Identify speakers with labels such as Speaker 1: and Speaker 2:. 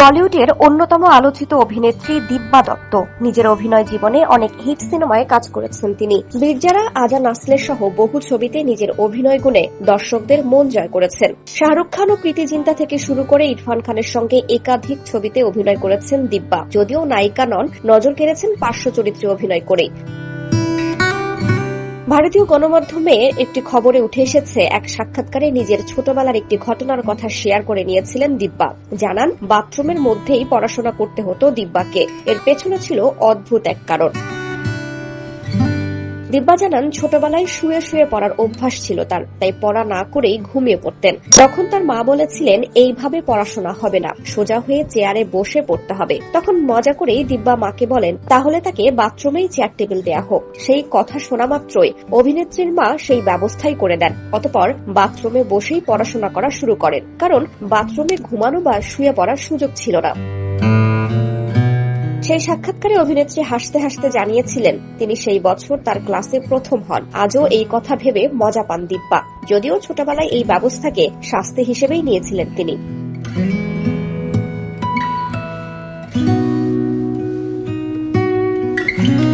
Speaker 1: বলিউডের অন্যতম আলোচিত অভিনেত্রী দিব্যা দত্ত। নিজের অভিনয় জীবনে অনেক হিট সিনেমায় কাজ করেছেন তিনি। বীরজারা আজা নাসলের সহ বহু ছবিতে নিজের অভিনয় গুণে দর্শকদের মন জয় করেছেন। শাহরুখ খান ও প্রীতি জিন্তা থেকে শুরু করে ইরফান খানের সঙ্গে একাধিক ছবিতে অভিনয় করেছেন দিব্যা। যদিও নায়িকা নন, নজর কেড়েছেন পার্শ্ব চরিত্রে অভিনয় করে। ভারতীয় গণমাধ্যমে একটি খবরে উঠে এসেছে, এক সাক্ষাৎকারে নিজের ছোটবেলার একটি ঘটনার কথা শেয়ার করে নিয়েছিলেন দিব্যা। জানান, বাথরুমের মধ্যেই পড়াশোনা করতে হতো দিব্যাকে। এর পেছনে ছিল অদ্ভুত এক কারণ। দিব্যা জানান, ছোটবেলায় শুয়ে শুয়ে পড়ার অভ্যাস ছিল তার, তাই পড়া না করেই ঘুমিয়ে পড়তেন। তখন তার মা বলেছিলেন, এইভাবে পড়াশোনা হবে না, সোজা হয়ে চেয়ারে বসে পড়তে হবে। তখন মজা করেই দিব্যা মাকে বলেন, তাহলে তাকে বাথরুমেই চেয়ার টেবিল দেয়া হোক। সেই কথা শোনা মাত্রই অভিনেত্রীর মা সেই ব্যবস্থাই করে দেন। অতপর বাথরুমে বসেই পড়াশোনা করা শুরু করেন। কারণ বাথরুমে ঘুমানো বা শুয়ে পড়ার সুযোগ ছিল না। সেই সাক্ষাৎকারে অভিনেত্রী হাসতে হাসতে জানিয়েছিলেন, তিনি সেই বছর তার ক্লাসে প্রথম হন। আজও এই কথা ভেবে মজা পান দিব্যা। যদিও ছোটবেলায় এই ব্যবস্থাকে শাস্তি হিসেবেই নিয়েছিলেন তিনি। thank you